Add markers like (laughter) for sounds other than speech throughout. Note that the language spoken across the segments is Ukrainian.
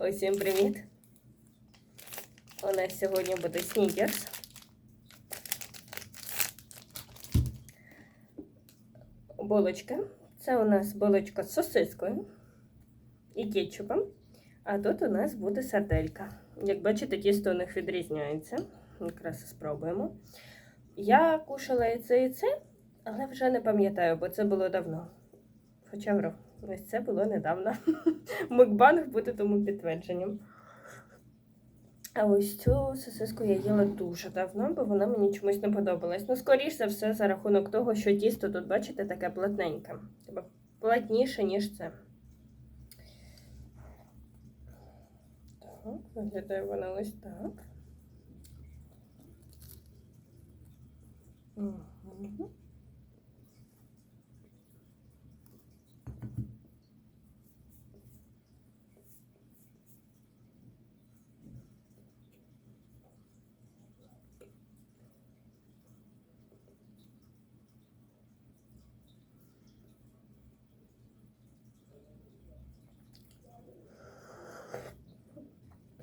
Усім привіт! У нас сьогодні буде снікерс. Булочка. Це у нас булочка з сосискою і кетчупом. А тут у нас буде сарделька. Як бачите, тісто у них відрізняється. Якраз спробуємо. Я кушала і це, і це, але вже не пам'ятаю, бо це було давно. Хоча вру, ось це було недавно. (laughs) Мукбанг буде тому підтвердженням. А ось цю сосиску я їла дуже давно, бо вона мені чомусь не подобалась. Ну, скоріш за все, за рахунок того, що тісто тут, бачите, таке плотненьке. Тобто плотніше, ніж це. Так, виглядає вона ось так. Угу.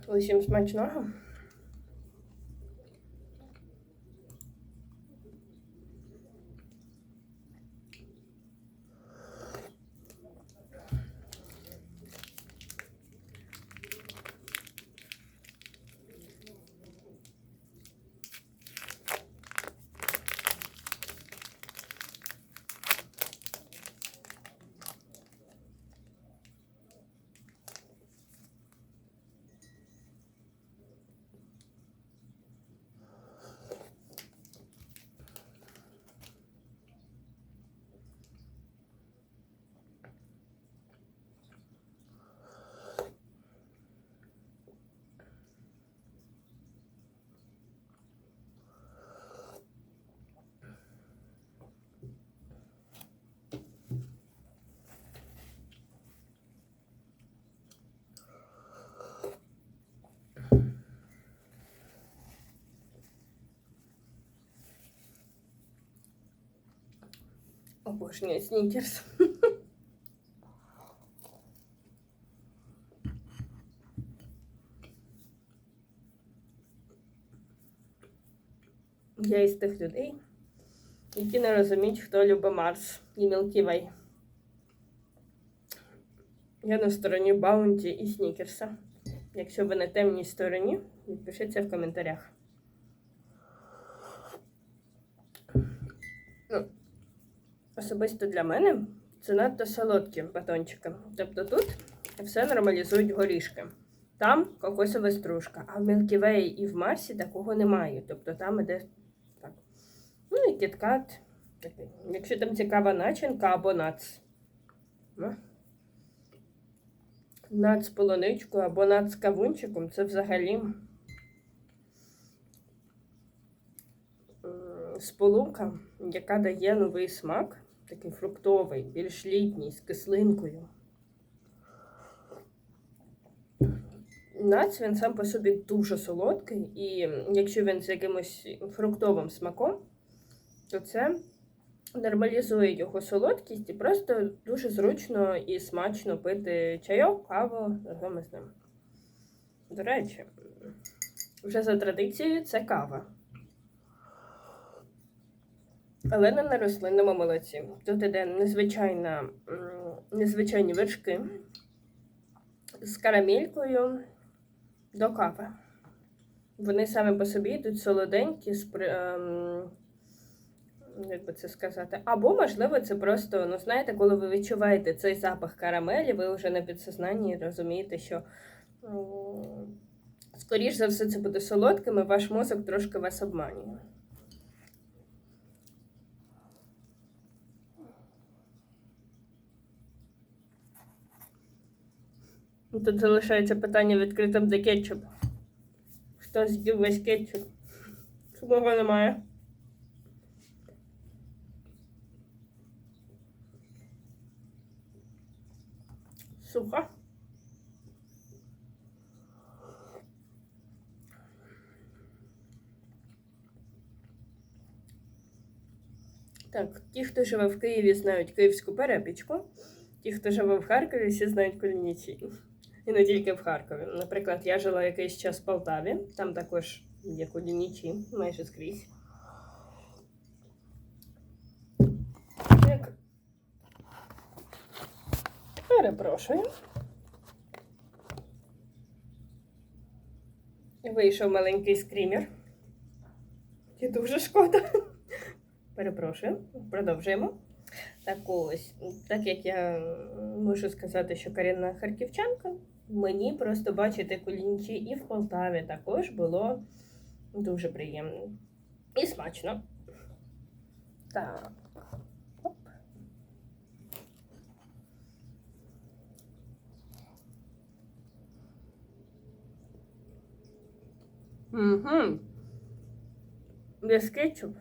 Усім смачного. Обожнюю снікерс. Я із тих людей, які не розуміють, хто любить Марс і Way. Я на стороні Баунті і Снікерса. Якщо ви на темній стороні, відпишіться в коментарях. Ну, особисто для мене це надто солодкі батончики. Тобто тут все нормалізують горішки. Там кокосова стружка, а в Way і в Марсі такого немає. Тобто там іде так. Ну і кіткат. Якщо там цікава начинка або нац. Ну. Нац з полуничкою або нац кавунчиком, це взагалі сполука, яка дає новий смак, такий фруктовий, більш літній, з кислинкою. Нац він сам по собі дуже солодкий, і якщо він з якимось фруктовим смаком, то це нормалізує його солодкість і просто дуже зручно і смачно пити чайок, каву разом із ним. До речі, вже за традицією це кава. Але не на рослинному молоці. Тут іде незвичайна, незвичайні вершки з карамелькою до кави. Вони саме по собі йдуть солоденькі, з, ем, як би це сказати. Або, можливо, це просто, ну, знаєте, коли ви відчуваєте цей запах карамелі, ви вже на підсознанні розумієте, що, скоріш за все, це буде солодким, і ваш мозок трошки вас обманює. Тут залишається питання відкритим за кетчуп. Хто з'їв весь кетчуп? Чому немає? Суха. Так, ті, хто живе в Києві, знають київську перепічку. Ті, хто живе в Харкові, всі знають кулінічі. І не тільки в Харкові. Наприклад, я жила якийсь час в Полтаві, там також є кулінічі, майже скрізь. Як... Перепрошую. Вийшов маленький скрімер. І дуже шкода. Перепрошую, продовжуємо. Так ось, так як я можу сказати, що корінна харківчанка, мені просто бачити кулінчі і в Полтаві також було дуже приємно. І смачно. Так. Оп. Угу. Без кетчуп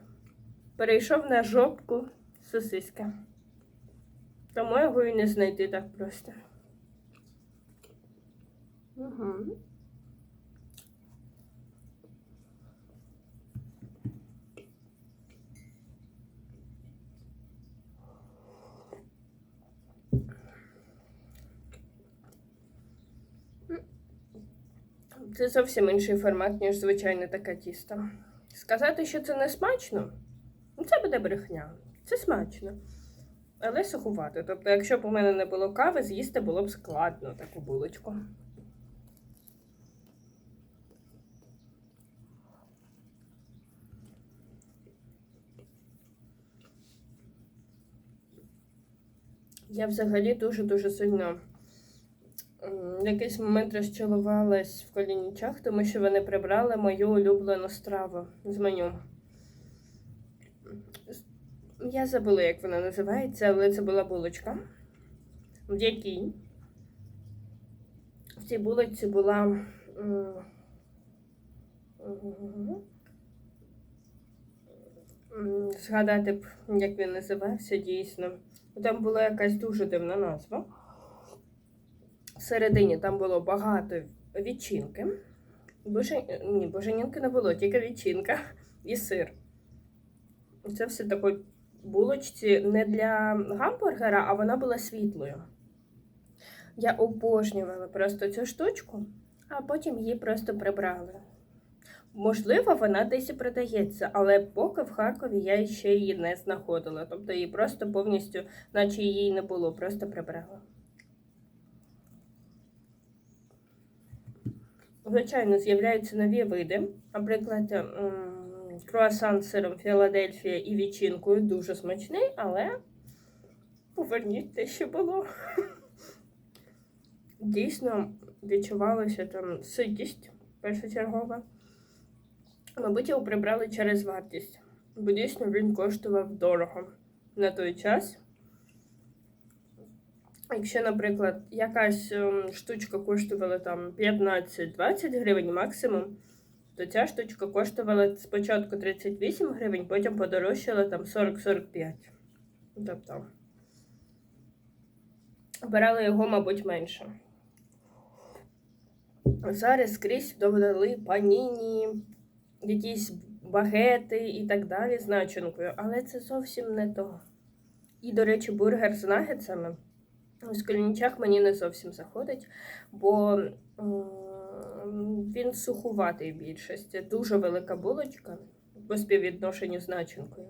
перейшов на жопку сосиска. Тому його і не знайти так просто. Це зовсім інший формат, ніж звичайне таке тісто. Сказати, що це не смачно, ну це буде брехня. Це смачно. Але сухувати. Тобто, якщо б у мене не було кави, з'їсти було б складно таку булочку. Я взагалі дуже-дуже сильно в якийсь момент розчарувалась в колінічах, тому що вони прибрали мою улюблену страву з меню. Я забула, як вона називається, але це була булочка, в якій в цій булочці була. Згадати б, як він називався дійсно. Там була якась дуже дивна назва. Всередині там було багато відчинки. Боже... Ні, боженінки не було, тільки відчинка і сир. Це все такої булочці не для гамбургера, а вона була світлою. Я обожнювала просто цю штучку, а потім її просто прибрали. Можливо, вона десь і продається, але поки в Харкові я ще її не знаходила. Тобто її просто повністю, наче її не було, просто прибрала. Звичайно, з'являються нові види. Наприклад, круасан з сиром Філадельфія і відчинкою дуже смачний, але поверніть те, що було. Дійсно відчувалася там ситість першочергова. Мабуть, його прибрали через вартість, бо дійсно він коштував дорого на той час. Якщо, наприклад, якась ем, штучка коштувала там 15-20 гривень максимум, то ця штучка коштувала спочатку 38 гривень, потім подорожчала там 40-45. Тобто обирали його, мабуть, менше. Зараз скрізь додали паніні, якісь багети і так далі з начинкою, але це зовсім не то. І, до речі, бургер з нагетсами в Сколінчах мені не зовсім заходить, бо він сухуватий в більшості. Дуже велика булочка по співвідношенню з начинкою.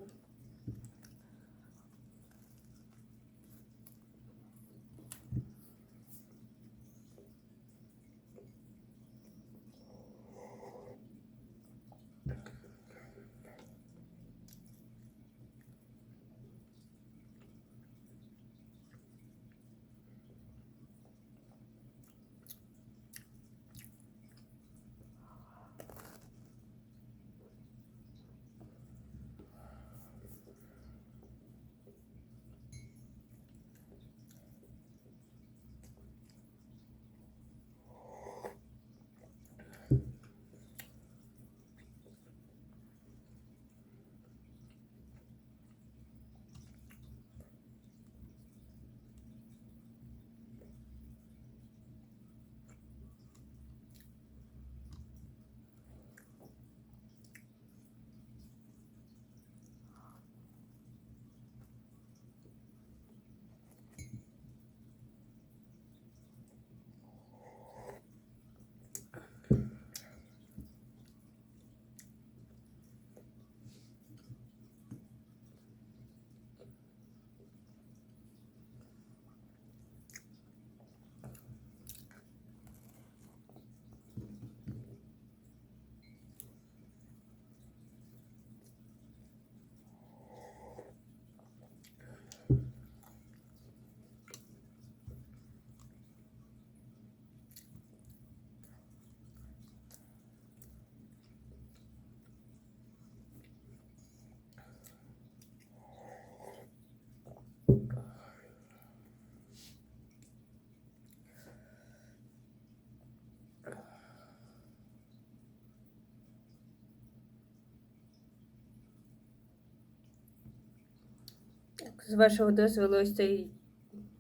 З вашого дозволу, ось цей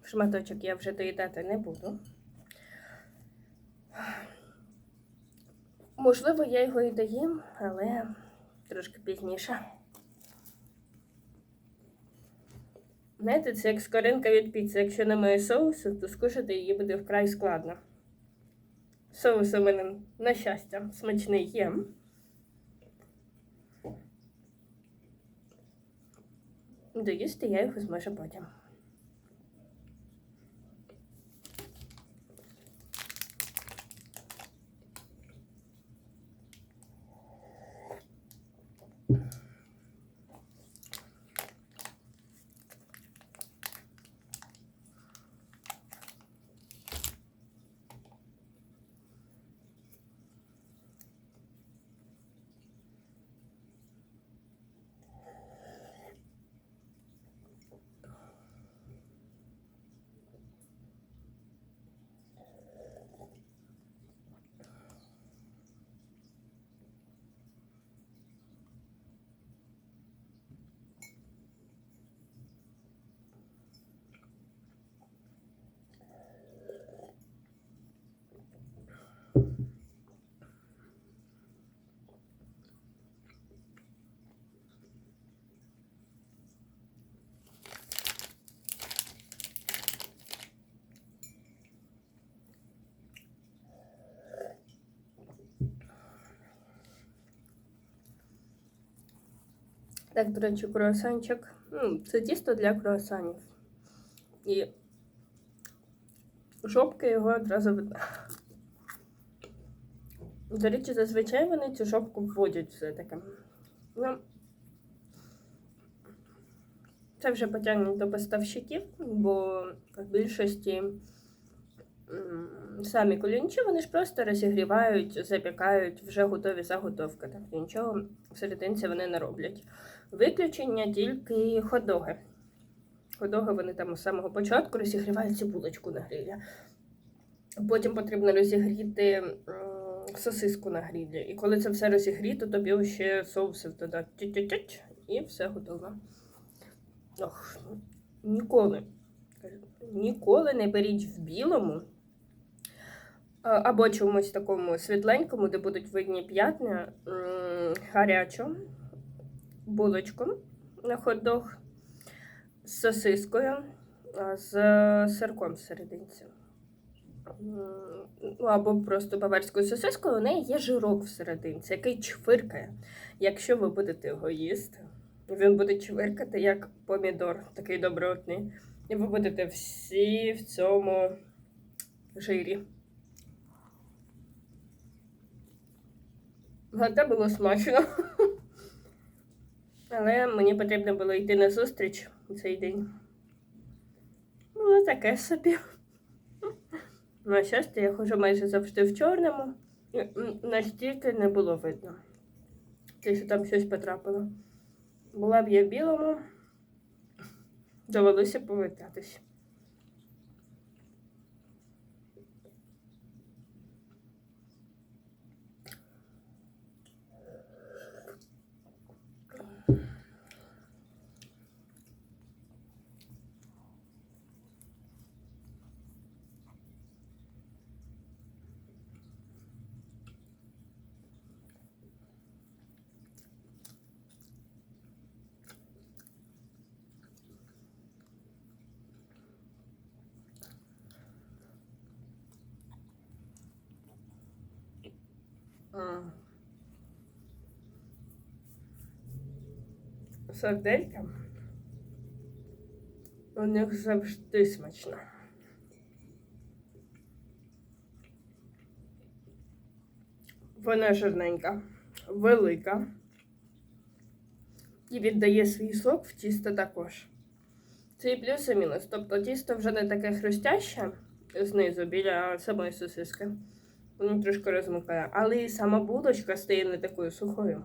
шматочок я вже доїдати не буду. Можливо, я його і доїм, але трошки пізніше. Знаєте, це як скоринка від піци. Якщо немає соусу, то скушати її буде вкрай складно. Соус у мене, на щастя, смачний є. Доїсти я його зможу потім. Так, до речі, круасанчик. Ну, це тісто для круасанів. І жопки його одразу видно. До речі, зазвичай вони цю жопку вводять все-таки. Ну, це вже потягнуть до поставщиків, бо в більшості самі колінчі вони ж просто розігрівають, запікають вже готові заготовки. Так, нічого в вони не роблять. Виключення тільки ходоги. Ходоги вони там з самого початку розігрівають цю булочку на грилі. Потім потрібно розігріти сосиску на грилі. І коли це все розігріто, тобі ще соусів додати і все готово. Ох, ніколи, ніколи не беріть в білому або чомусь такому світленькому, де будуть видні п'ятна, м, гарячу булочку на хот-дог з сосискою, з сирком всерединці. Ну, або просто баварською сосискою, у неї є жирок всерединці, який чвиркає. Якщо ви будете його їсти, він буде чвиркати як помідор, такий добротний. І ви будете всі в цьому жирі. Це було смачно. Але мені потрібно було йти на зустріч у цей день. Ну, таке собі. На щастя, я ходжу майже завжди в чорному. Настільки не було видно. Те, там щось потрапило. Була б я в білому, довелося повертатись. Сарделька. У них завжди смачно. Вона жирненька, велика і віддає свій сок в тісто також. Це і плюс і мінус. Тобто тісто вже не таке хрустяще знизу біля самої сосиски. Трошки розмикає. Але і сама булочка стає не такою сухою.